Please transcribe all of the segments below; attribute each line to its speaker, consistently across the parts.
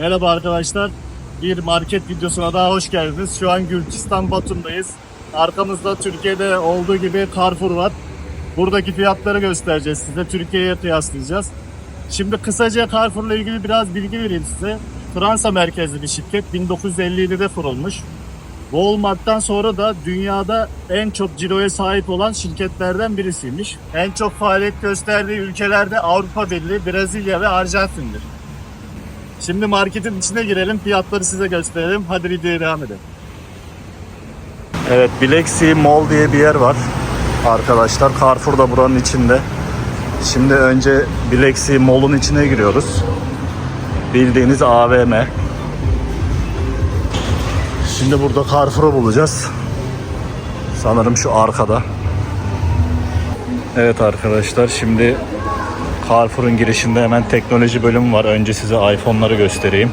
Speaker 1: Merhaba arkadaşlar. Bir market videosuna daha hoş geldiniz. Şu an Gürcistan Batum'dayız. Arkamızda Türkiye'de olduğu gibi Carrefour var. Buradaki fiyatları göstereceğiz size. Türkiye'ye kıyaslayacağız. Şimdi kısaca Carrefour'la ilgili biraz bilgi vereyim size. Fransa merkezli bir şirket. 1957'de kurulmuş. Walmart'tan sonra da dünyada en çok ciroya sahip olan şirketlerden birisiymiş. En çok faaliyet gösterdiği ülkelerde Avrupa Birliği, Brezilya ve Arjantin'dir. Şimdi marketin içine girelim, fiyatları size gösterelim. Hadi videoya devam edelim. Evet, Bileksi Mall diye bir yer var. Arkadaşlar Carrefour da buranın içinde. Şimdi önce Bileksi Mall'un içine giriyoruz. Bildiğiniz AVM. Şimdi burada Carrefour'u bulacağız. Sanırım şu arkada. Evet arkadaşlar şimdi Carrefour'un girişinde hemen teknoloji bölümü var. Önce size iPhone'ları göstereyim.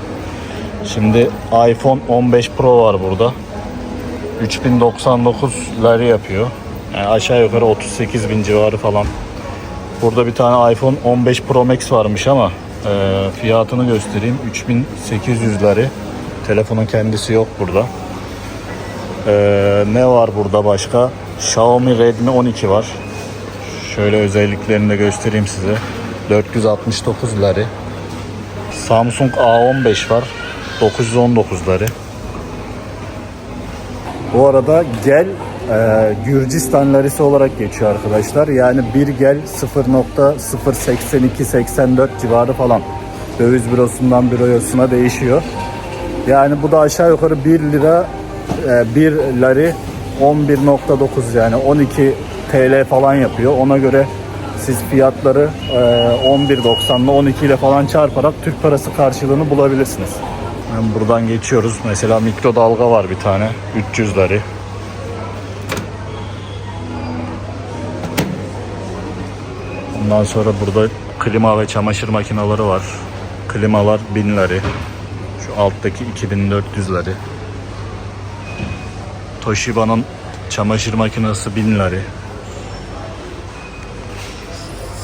Speaker 1: Şimdi iPhone 15 Pro var burada. 3099 lira yapıyor. Yani aşağı yukarı 38 bin civarı falan. Burada bir tane iPhone 15 Pro Max varmış ama e, fiyatını göstereyim. 3800 lira. Telefonun kendisi yok burada. E, ne var burada başka? Xiaomi Redmi 12 var. Şöyle özelliklerini de göstereyim size. 469 lira. Samsung A15 var. 919 lira. Bu arada gel e, Gürcistan larisi olarak geçiyor arkadaşlar. Yani bir gel 0.082-84 civarı falan. Döviz bürosundan bürosuna değişiyor. Yani bu da aşağı yukarı 1 lira e, 1 lari 11.9 yani 12 TL falan yapıyor. Ona göre siz fiyatları e, 11.90 ile 12 ile falan çarparak Türk parası karşılığını bulabilirsiniz. Hemen buradan geçiyoruz. Mesela mikrodalga var bir tane. 300 lari. Ondan sonra burada klima ve çamaşır makineleri var. Klimalar 1000 lari. Şu alttaki 2400 lari. Toshiba'nın çamaşır makinesi 1000 lari.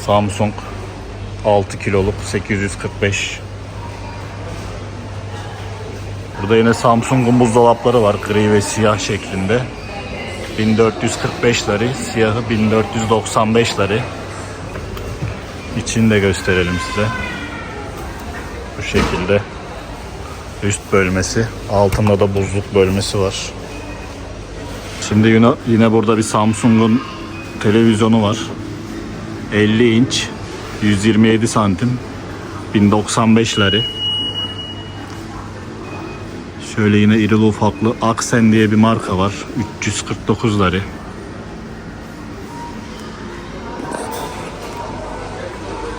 Speaker 1: Samsung 6 kiloluk 845. Burada yine Samsung'un buzdolapları var gri ve siyah şeklinde. 1445 lari, siyahı 1495 lari. İçini de gösterelim size. Bu şekilde. Üst bölmesi, altında da buzluk bölmesi var. Şimdi yine, burada bir Samsung'un televizyonu var. 50 inç 127 santim 1095 lari. Şöyle yine irili ufaklı Aksen diye bir marka var. 349 lari.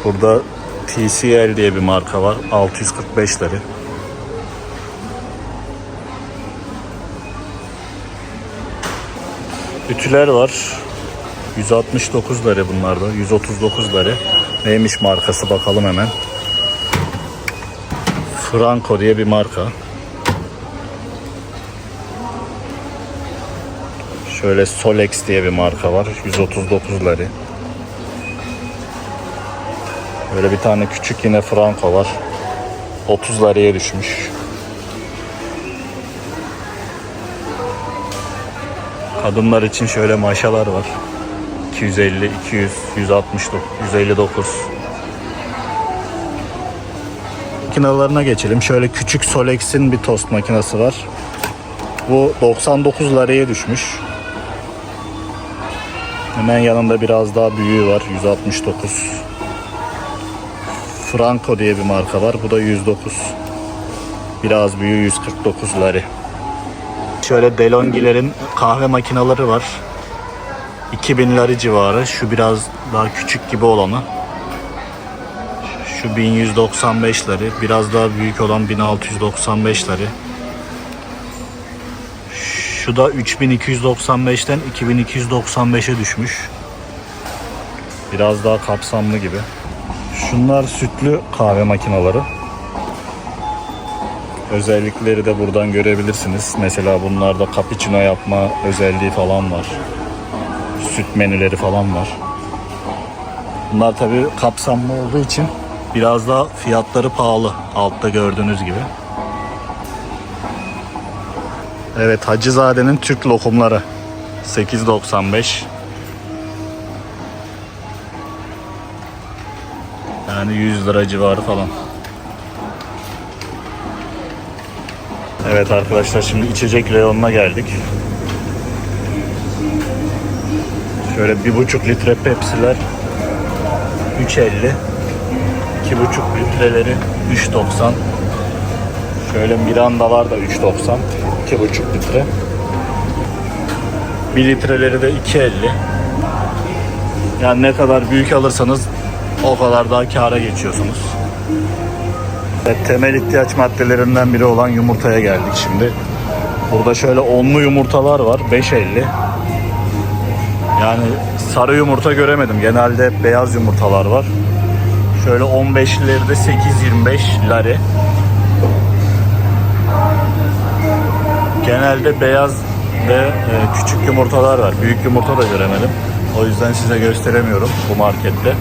Speaker 1: Burada TCL diye bir marka var. 645 lari. Ütüler var. 169 lira bunlarda. 139 lira. Neymiş markası bakalım hemen. Franco diye bir marka. Şöyle Solex diye bir marka var. 139 lira. Böyle bir tane küçük yine Franco var. 30 liraya düşmüş. Kadınlar için şöyle maşalar var. 250, 200, 169, 159. Makinalarına geçelim. Şöyle küçük Solex'in bir tost makinesi var. Bu 99 liraya düşmüş. Hemen yanında biraz daha büyüğü var. 169. Franco diye bir marka var. Bu da 109. Biraz büyüğü 149 lira. Şöyle DeLonghi'lerin kahve makineleri var. 2000 lira civarı. Şu biraz daha küçük gibi olanı. Şu 1195 lira. Biraz daha büyük olan 1695 lira. Şu da 3295'ten 2295'e düşmüş. Biraz daha kapsamlı gibi. Şunlar sütlü kahve makineleri. Özellikleri de buradan görebilirsiniz. Mesela bunlarda cappuccino yapma özelliği falan var süt menüleri falan var. Bunlar tabi kapsamlı olduğu için Biraz da fiyatları pahalı. Altta gördüğünüz gibi. Evet Hacızade'nin Türk lokumları. 8.95. Yani 100 lira civarı falan. Evet arkadaşlar şimdi içecek reyonuna geldik. Şöyle bir buçuk litre Pepsi'ler 3.50 iki buçuk litreleri 3.90 Şöyle Mirandalar da 3.90 iki buçuk litre. 1 litreleri de 2.50 Yani ne kadar büyük alırsanız o kadar daha kâra geçiyorsunuz. Evet, temel ihtiyaç maddelerinden biri olan yumurtaya geldik şimdi. Burada şöyle onlu yumurtalar var 5.50 yani sarı yumurta göremedim. Genelde beyaz yumurtalar var. Şöyle 15'leri de 8.25 lari. Genelde beyaz ve e, küçük yumurtalar var. Büyük yumurta da göremedim. O yüzden size gösteremiyorum bu markette.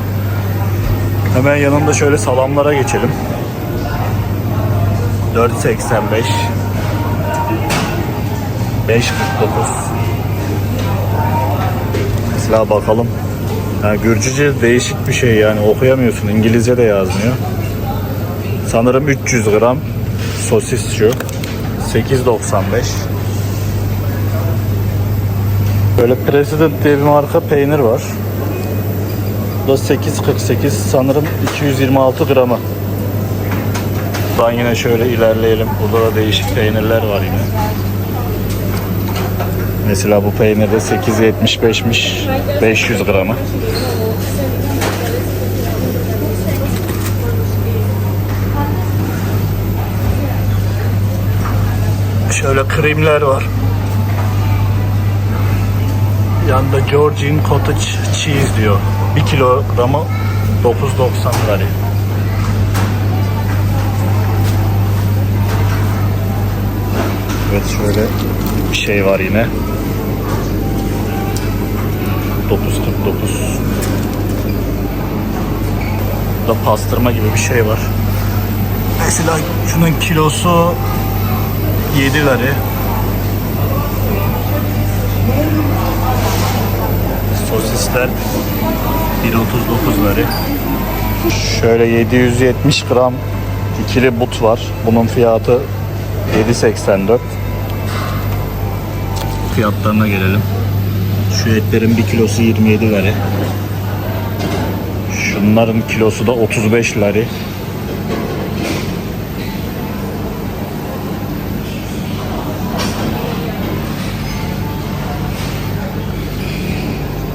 Speaker 1: Hemen yanında şöyle salamlara geçelim. 4.85 5.49 Mesela bakalım. Yani Gürcüce değişik bir şey yani okuyamıyorsun. İngilizce de yazmıyor. Sanırım 300 gram sosis şu. 8.95. Böyle President diye bir marka peynir var. Bu da 8.48 sanırım 226 gramı. Buradan yine şöyle ilerleyelim. Burada da değişik peynirler var yine. Mesela bu peynir de 8.75'miş 500 gramı. Şöyle kremler var. Yanında Georgian Cottage Cheese diyor. 1 kilogramı 9.90 lira. Evet şöyle bir şey var yine. 9.49 da pastırma gibi bir şey var. Mesela şunun kilosu 7 lira. Sosisler 1.39 lira. Şöyle 770 gram ikili but var. Bunun fiyatı 7.84. Fiyatlarına gelelim. Şu etlerin bir kilosu 27 lira. Şunların kilosu da 35 lira.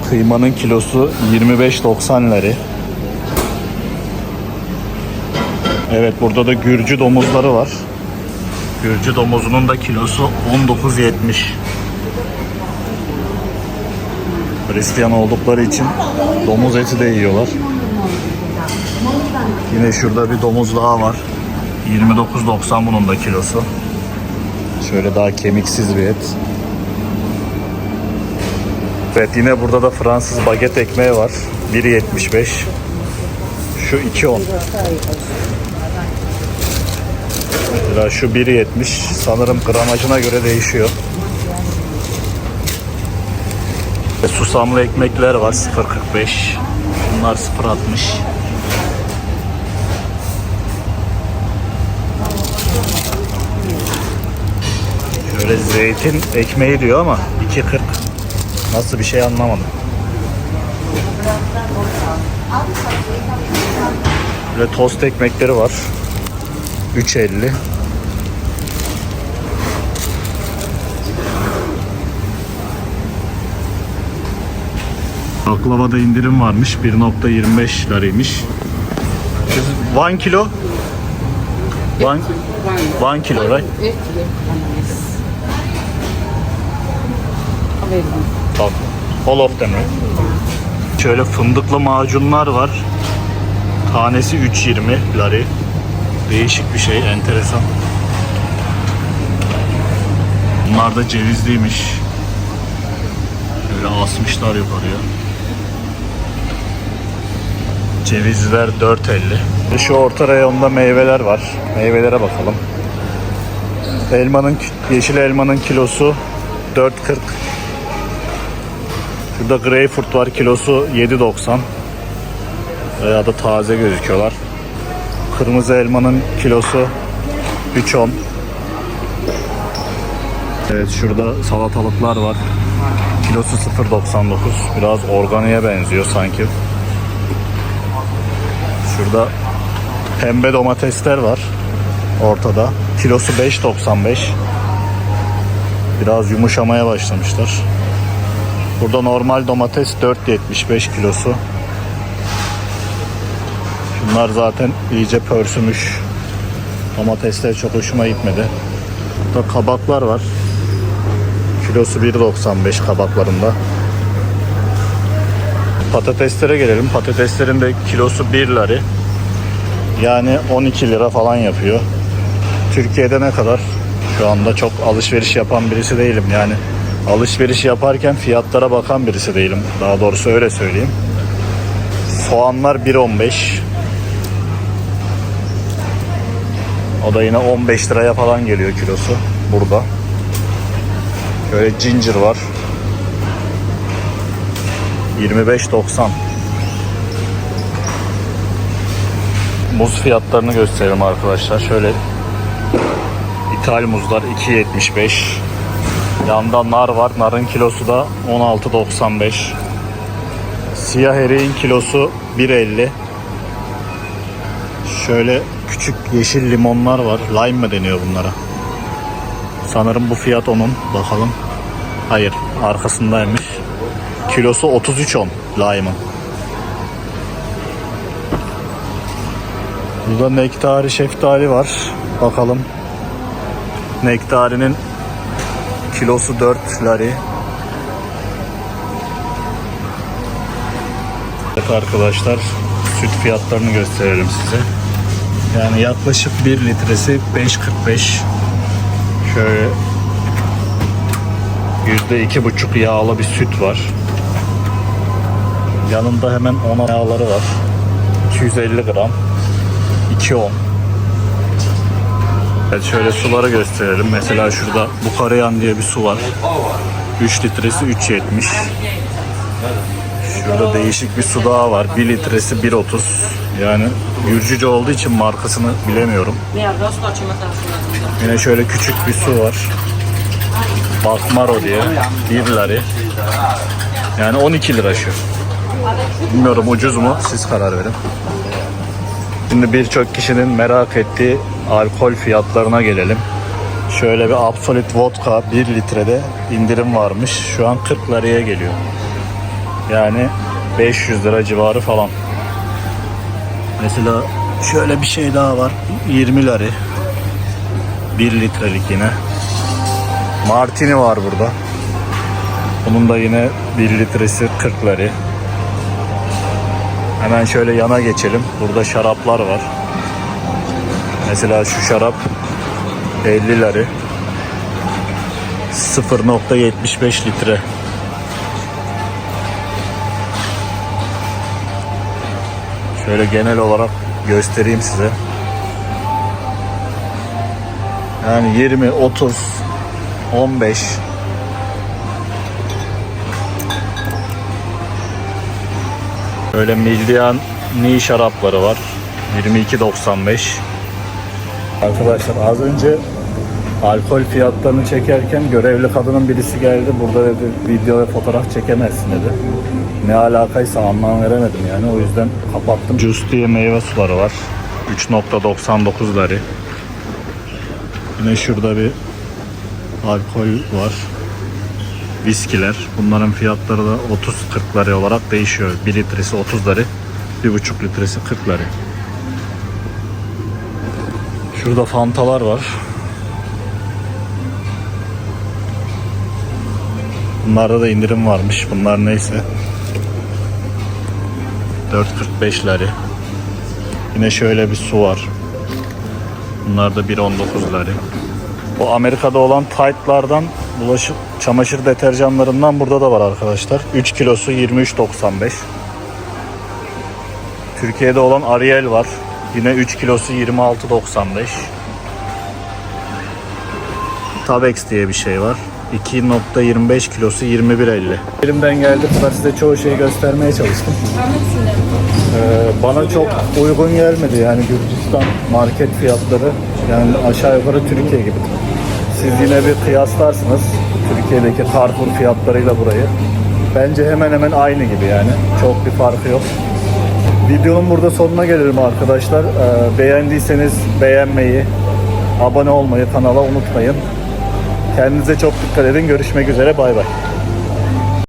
Speaker 1: Kıymanın kilosu 25.90 lira. Evet burada da Gürcü domuzları var. Gürcü domuzunun da kilosu 19.70. Hristiyan oldukları için domuz eti de yiyorlar. Yine şurada bir domuz daha var. 29.90 bunun da kilosu. Şöyle daha kemiksiz bir et. Evet yine burada da Fransız baget ekmeği var. 1.75. Şu 2.10. Mesela şu 1.70. Sanırım gramajına göre değişiyor. Ve susamlı ekmekler var 0.45. Bunlar 0.60. Şöyle zeytin ekmeği diyor ama 2.40. Nasıl bir şey anlamadım. Böyle tost ekmekleri var. 3.50. Baklavada indirim varmış. 1.25 liraymış. 1 kilo. 1 kilo right? Bak, all of them right? Şöyle fındıklı macunlar var. Tanesi 3.20 lari. Değişik bir şey, enteresan. Bunlar da cevizliymiş. Böyle asmışlar yukarıya. Cevizler 4.50. Şu orta reyonda meyveler var. Meyvelere bakalım. Elmanın, yeşil elmanın kilosu 4.40. Şurada greyfurt var kilosu 7.90. Bayağı da taze gözüküyorlar. Kırmızı elmanın kilosu 3.10. Evet şurada salatalıklar var. Kilosu 0.99. Biraz organiğe benziyor sanki. Şurada pembe domatesler var ortada. Kilosu 5.95. Biraz yumuşamaya başlamışlar. Burada normal domates 4.75 kilosu. Bunlar zaten iyice pörsümüş. Domatesler çok hoşuma gitmedi. Burada kabaklar var. Kilosu 1.95 kabaklarında. Patateslere gelelim. Patateslerin de kilosu 1 lira. Yani 12 lira falan yapıyor. Türkiye'de ne kadar? Şu anda çok alışveriş yapan birisi değilim. Yani alışveriş yaparken fiyatlara bakan birisi değilim. Daha doğrusu öyle söyleyeyim. Soğanlar 1.15. O da yine 15 liraya falan geliyor kilosu burada. Şöyle ginger var. 25.90. Muz fiyatlarını gösterelim arkadaşlar. Şöyle ithal muzlar 2.75. Yanda nar var. Narın kilosu da 16.95. Siyah eriğin kilosu 1.50. Şöyle küçük yeşil limonlar var. Lime mı deniyor bunlara? Sanırım bu fiyat onun. Bakalım. Hayır, arkasındaymış. Kilosu 33.10 lime'ın. Burada nektari şeftali var. Bakalım. Nektarinin kilosu 4 lari. Evet arkadaşlar süt fiyatlarını gösterelim size. Yani yaklaşık 1 litresi 5.45. Şöyle yüzde iki buçuk yağlı bir süt var. Yanında hemen ona yağları var. 250 gram. 2.10. Evet şöyle suları gösterelim. Mesela şurada Bukarayan diye bir su var. 3 litresi 3.70. Şurada değişik bir su daha var. 1 litresi 1.30. Yani Gürcüce olduğu için markasını bilemiyorum. Yine şöyle küçük bir su var. Bakmaro diye. 1 lari. Yani 12 lira şu. Bilmiyorum ucuz mu? Siz karar verin. Şimdi birçok kişinin merak ettiği alkol fiyatlarına gelelim. Şöyle bir Absolut Vodka 1 litrede indirim varmış. Şu an 40 liraya geliyor. Yani 500 lira civarı falan. Mesela şöyle bir şey daha var. 20 lira. 1 litrelik yine. Martini var burada. Bunun da yine 1 litresi 40 lira. Hemen şöyle yana geçelim. Burada şaraplar var. Mesela şu şarap 50 lira. 0.75 litre. Şöyle genel olarak göstereyim size. Yani 20, 30, 15 Böyle Mildian Ni şarapları var. 22.95 Arkadaşlar az önce alkol fiyatlarını çekerken görevli kadının birisi geldi. Burada dedi video ve fotoğraf çekemezsin dedi. Ne alakaysa anlam veremedim yani. O yüzden kapattım. Juice diye meyve suları var. 3.99 lari. Yine şurada bir alkol var. Viskiler. Bunların fiyatları da 30-40 lira olarak değişiyor. 1 litresi 30 lira. 1,5 litresi 40 lira. Şurada fantalar var. Bunlarda da indirim varmış. Bunlar neyse. 4.45 lira. Yine şöyle bir su var. Bunlar da 1.19 lira. Bu Amerika'da olan Tide'lardan bulaşık çamaşır deterjanlarından burada da var arkadaşlar. 3 kilosu 23.95. Türkiye'de olan Ariel var. Yine 3 kilosu 26.95. Tabex diye bir şey var. 2.25 kilosu 21.50. Elimden geldi kadar size çoğu şeyi göstermeye çalıştım. Ee, bana çok uygun gelmedi yani Gürcistan market fiyatları yani aşağı yukarı Türkiye gibi. Siz yine bir kıyaslarsınız Türkiye'deki Carrefour fiyatlarıyla burayı. Bence hemen hemen aynı gibi yani. Çok bir farkı yok. Videonun burada sonuna gelelim arkadaşlar. Ee, beğendiyseniz beğenmeyi, abone olmayı kanala unutmayın. Kendinize çok dikkat edin. Görüşmek üzere. Bay bay.